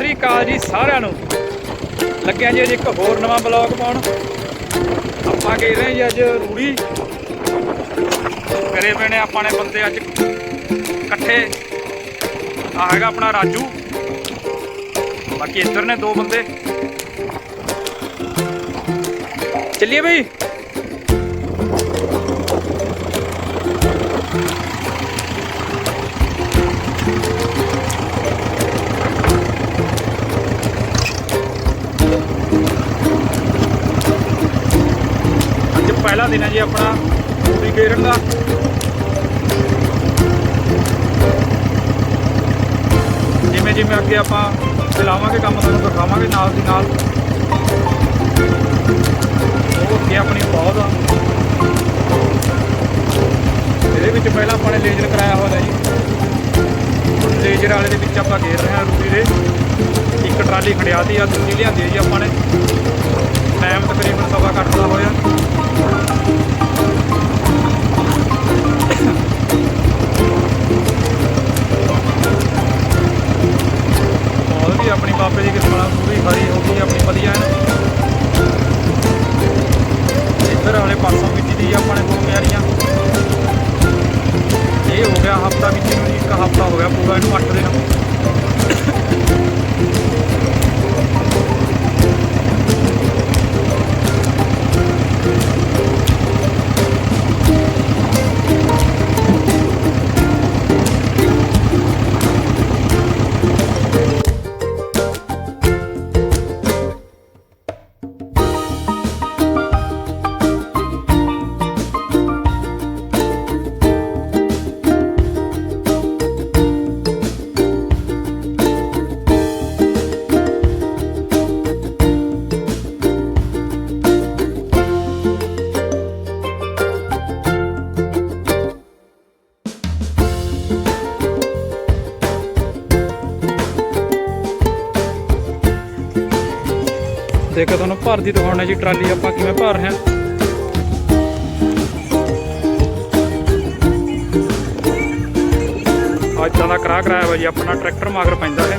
ਸ੍ਰੀ ਅਕਾਲ ਜੀ ਸਾਰਿਆਂ ਨੂੰ। ਲੱਗਿਆ ਜੀ ਅੱਜ ਇੱਕ ਹੋਰ ਨਵਾਂ ਬਲੌਗ ਪਾਉਣ। ਆਪਾਂ ਗਏ ਰਹੇ ਜੀ ਅੱਜ ਰੂੜੀ। ਕਰੇ ਪਏ ਨੇ ਆਪਾਂ ਨੇ ਬੰਦੇ ਅੱਜ ਇਕੱਠੇ। ਆ ਹੈਗਾ ਆਪਣਾ ਰਾਜੂ। ਬਾਕੀ ਇੱਧਰ ਨੇ ਦੋ ਬੰਦੇ। ਚੱਲੀਏ ਬਈ। ਪਹਿਲਾ ਦਿਨ ਹੈ ਜੀ ਆਪਣਾ ਰੂੜੀ ਗੇਰਨ ਦਾ। ਜਿਵੇਂ ਜਿਵੇਂ ਅੱਗੇ ਆਪਾਂ ਚਲਾਵਾਂਗੇ ਕੰਮ, ਤੁਹਾਨੂੰ ਦਿਖਾਵਾਂਗੇ ਨਾਲ ਦੀ ਨਾਲ। ਉਹ ਅੱਗੇ ਆਪਣੀ ਬਹੁਤ ਆ। ਇਹਦੇ ਵਿੱਚ ਪਹਿਲਾਂ ਆਪਾਂ ਨੇ ਲੇਜ਼ਰ ਕਰਾਇਆ ਹੋਇਆ ਜੀ। ਲੇਜ਼ਰ ਵਾਲੇ ਦੇ ਵਿੱਚ ਆਪਾਂ ਘੇਰ ਰਹੇ ਹਾਂ ਰੂੜੀ ਦੇ। ਇੱਕ ਟਰਾਲੀ ਖੜਿਆਤੀ ਆ, ਦੂਜੀ ਲਿਆਂਦੀ ਜੀ ਆਪਾਂ ਨੇ। ਟਾਈਮ ਤਕਰੀਬਨ ਸਵਾ ਕੁ ਦਾ ਹੋਇਆ। ਬਹੁਤ ਵੀ ਆਪਣੀ ਬਾਬੇ ਦੀ ਕਿਰਪਾ ਨਾਲ ਪੂਰੀ ਹਰੀ ਹੋ ਗਈ, ਆਪਣੀ ਵਧੀਆ ਇੱਧਰ ਵਾਲੇ ਪਾਸੋਂ ਵਿੱਚ ਦੀ ਆਪਾਂ ਨੇ ਦੋ ਕਿਆਰੀਆਂ ਇਹ ਹੋ ਗਿਆ ਹਫਤਾ ਵਿੱਚ ਨੂੰ ਇੱਕ ਹਫਤਾ ਹੋ ਗਿਆ ਪੂਰਾ, ਇਹਨੂੰ 8 ਦਿਨ। ਦੇਖੋ ਤੁਹਾਨੂੰ ਭਰਦੀ ਦਿਖਾਉਣਾ ਜੀ, ਟਰਾਲੀ ਆਪਾਂ ਕਿਵੇਂ ਭਰ ਰਹੇ ਹਾਂ। ਅੱਜ ਦਾ ਕਰਾ ਕਰਾਇਆ ਵਾ ਜੀ, ਆਪਣਾ ਟਰੈਕਟਰ ਮਗਰ ਪੈਂਦਾ ਹੈ।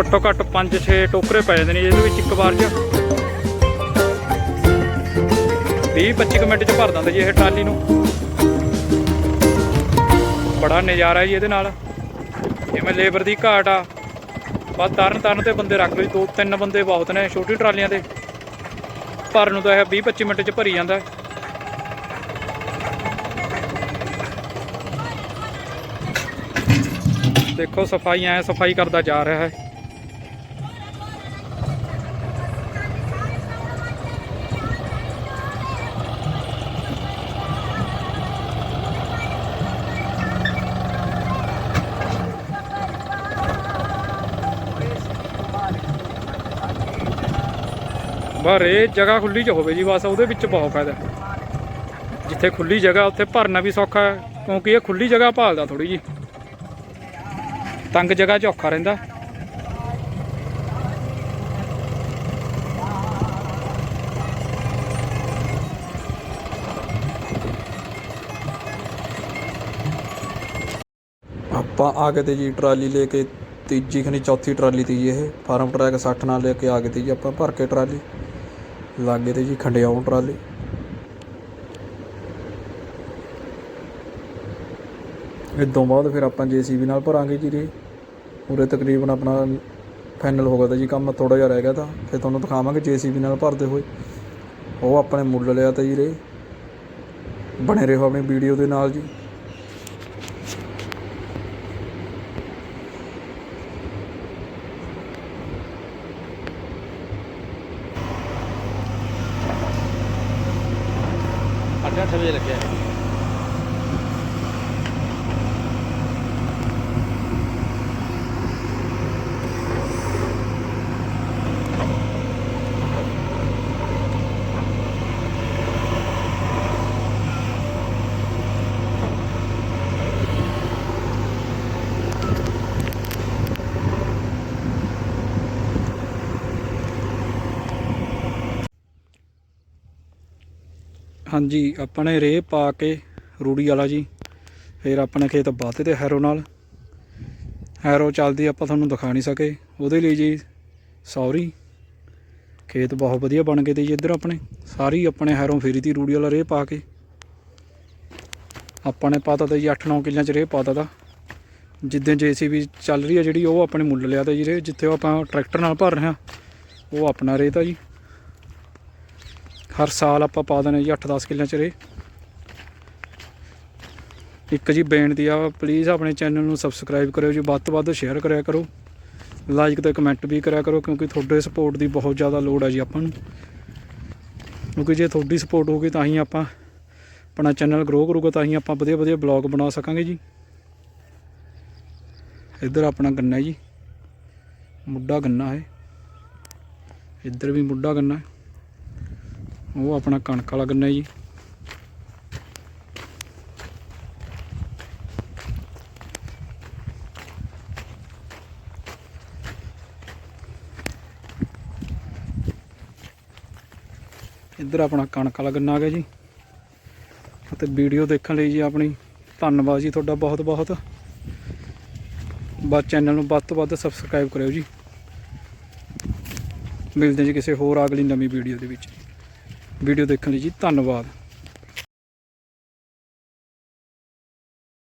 ਘੱਟੋ ਘੱਟ 5-6 ਟੋਕਰੇ ਪੈ ਜਾਂਦੇ ਨੇ ਇਹਦੇ ਵਿੱਚ ਇੱਕ ਵਾਰ 'ਚ। 20-25 ਮਿੰਟ 'ਚ ਭਰ ਦਿੰਦਾ ਜੀ ਇਹ ਟਰਾਲੀ ਨੂੰ। ਬੜਾ ਨਜ਼ਾਰਾ ਜੀ ਇਹਦੇ ਨਾਲ। ਜਿਵੇਂ ਲੇਬਰ ਦੀ ਘਾਟ ਆ, ਬਸ ਤਰਨ ਤਰਨ ਤੇ ਬੰਦੇ ਰੱਖ ਲਈ ਦੋ ਤਿੰਨ ਬੰਦੇ ਬਹੁਤ ਨੇ ਛੋਟੀ ਟਰਾਲੀਆਂ ਤੇ। ਭਰਨ ਨੂੰ ਤਾਂ ਇਹ 20 25 ਮਿੰਟ ਚ ਭਰੀ ਜਾਂਦਾ ਦੇਖੋ ਸਫ਼ਾਈ ਐ ਸਫ਼ਾਈ ਕਰਦਾ ਜਾ ਰਿਹਾ ਹੈ। ਪਰ ਇਹ ਜਗ੍ਹਾ ਖੁੱਲੀ ਚ ਹੋਵੇ ਜੀ, ਬਸ ਉਹਦੇ ਵਿੱਚ ਬਹੁਤ ਫਾਇਦਾ। ਜਿੱਥੇ ਖੁੱਲੀ ਜਗ੍ਹਾ, ਉੱਥੇ ਭਰਨਾ ਵੀ ਸੌਖਾ ਹੈ, ਕਿਉਂਕਿ ਇਹ ਖੁੱਲੀ ਜਗ੍ਹਾ ਭਾਲਦਾ ਥੋੜੀ ਜੀ। ਤੰਗ ਜਗ੍ਹਾ 'ਚ ਔਖਾ ਰਹਿੰਦਾ। ਆਪਾਂ ਆ ਗਏ ਤੇ ਜੀ, ਟਰਾਲੀ ਲੈ ਕੇ, ਤੀਜੀ ਖਣੀ ਚੌਥੀ ਟਰਾਲੀ ਤੀ ਜੀ ਇਹ, ਫਾਰਮ ਟਰੈਕ 60 ਨਾਲ ਲੈ ਕੇ ਆ ਗਏ ਤੇ ਜੀ ਆਪਾਂ, ਭਰ ਕੇ ਟਰਾਲੀ। ਲਾਗੇ ਤੇ ਜੀ ਖੰਡਿਆਉਂ ਟਰਾਲੀ। ਇਹ ਤੋਂ ਬਾਅਦ ਫਿਰ ਆਪਾਂ ਜੀਸੀਬੀ ਨਾਲ ਭਰਾਂਗੇ ਜੀ ਰੇ ਉਰੇ ਤਕਰੀਬਨ ਆਪਣਾ ਫਾਈਨਲ ਹੋ ਗਿਆ ਤਾਂ ਜੀ ਕੰਮ ਥੋੜਾ ਜਿਹਾ ਰਹਿ ਗਿਆ ਤਾਂ। ਫਿਰ ਤੁਹਾਨੂੰ ਦਿਖਾਵਾਂਗੇ ਜੀਸੀਬੀ ਨਾਲ ਭਰਦੇ ਹੋਏ। ਉਹ ਆਪਣੇ ਮੁੱਲ ਲਿਆ ਤਾਂ ਜੀ ਰੇ ਬਣੇ ਰਹੋ ਆਪਣੀ ਵੀਡੀਓ ਦੇ ਨਾਲ ਜੀ। समझ लग जाएगा ਹਾਂਜੀ ਆਪਾਂ ਨੇ ਰੇਹ ਪਾ ਕੇ ਰੂੜੀ ਵਾਲਾ ਜੀ। ਫਿਰ ਆਪਣੇ ਖੇਤ ਬਾਤੇ ਤੇ ਹੈਰੋ ਨਾਲ। ਹੈਰੋ ਚੱਲਦੀ ਆਪਾਂ ਤੁਹਾਨੂੰ ਦਿਖਾ ਨਹੀਂ ਸਕੇ। ਉਹਦੇ ਲਈ ਜੀ ਸੌਰੀ। ਖੇਤ ਬਹੁਤ ਵਧੀਆ ਬਣ ਗਏ ਤੇ ਜੀ ਇੱਧਰ ਆਪਣੇ। ਸਾਰੀ ਆਪਣੇ ਹੈਰੋਂ ਫੇਰੀ ਤੀ ਰੂੜੀ ਵਾਲਾ ਰੇਹ ਪਾ ਕੇ। ਆਪਾਂ ਨੇ ਪਾਤਾ ਤੇ ਜੀ 8-9 ਕਿੱਲਿਆਂ ਚ ਰੇਹ ਪਾਤਾ ਤਾ ਜਿੱਦਾਂ ਜੀਸੀਬੀ ਚੱਲ ਰਹੀ ਹੈ ਜਿਹੜੀ, ਉਹ ਆਪਣੇ ਮੁੱਲ ਲਿਆ ਤੇ ਜੀ ਰੇਹ। ਜਿੱਥੇ ਉਹ ਆਪਾਂ ਟਰੈਕਟਰ ਨਾਲ ਭਰ ਰਹੇ ਹਾਂ ਉਹ ਆਪਣਾ ਰੇਹ ਤਾ ਜੀ। ਹਰ ਸਾਲ ਆਪਾਂ ਪਾ ਦਿੰਦੇ ਜੀ 8-10 ਕਿੱਲਿਆਂ ਚ ਰੇਹ ਇੱਕ ਜੀ ਬੇਨਤੀ ਆ ਪਲੀਜ਼ ਆਪਣੇ ਚੈਨਲ ਨੂੰ ਸਬਸਕ੍ਰਾਈਬ ਕਰਿਓ ਜੀ, ਵੱਧ ਤੋਂ ਵੱਧ ਸ਼ੇਅਰ ਕਰਿਆ ਕਰੋ। ਲਾਈਕ ਤੇ ਕਮੈਂਟ ਵੀ ਕਰਿਆ ਕਰੋ, ਕਿਉਂਕਿ ਤੁਹਾਡੇ ਸਪੋਰਟ ਦੀ ਬਹੁਤ ਜ਼ਿਆਦਾ ਲੋੜ ਹੈ ਜੀ ਆਪਾਂ ਨੂੰ। ਕਿਉਂਕਿ ਜੇ ਤੁਹਾਡੀ ਸਪੋਰਟ ਹੋਊਗੀ ਤਾਂ ਹੀ ਆਪਾਂ ਆਪਣਾ ਚੈਨਲ ਗਰੋ ਕਰੂਗਾ, ਤਾਂ ਹੀ ਆਪਾਂ ਵਧੀਆ ਵਧੀਆ ਬਲੌਗ ਬਣਾ ਸਕਾਂਗੇ ਜੀ। ਇੱਧਰ ਆਪਣਾ ਗੰਨਾ ਜੀ। ਮੁੱਢਾ ਗੰਨਾ ਹੈ। ਇੱਧਰ ਵੀ ਮੁੱਢਾ ਗੰਨਾ ਹੈ। ਉਹ ਆਪਣਾ ਕਣਕ ਵਾਲਾ ਗੰਨਾ ਜੀ। ਇੱਧਰ ਆਪਣਾ ਕਣਕ ਵਾਲਾ ਗੰਨਾ ਆ ਗਿਆ ਜੀ। ਅਤੇ ਵੀਡੀਓ ਦੇਖਣ ਲਈ ਜੀ ਆਪਣੀ। ਧੰਨਵਾਦ ਜੀ ਤੁਹਾਡਾ ਬਹੁਤ ਬਹੁਤ ਬਸ ਚੈਨਲ ਨੂੰ ਵੱਧ ਤੋਂ ਵੱਧ ਸਬਸਕ੍ਰਾਈਬ ਕਰਿਓ ਜੀ। ਮਿਲਦੇ ਜੀ ਕਿਸੇ ਹੋਰ ਅਗਲੀ ਨਵੀਂ ਵੀਡੀਓ ਦੇ ਵਿੱਚ। ਵੀਡੀਓ ਦੇਖਣ ਲਈ ਜੀ ਧੰਨਵਾਦ।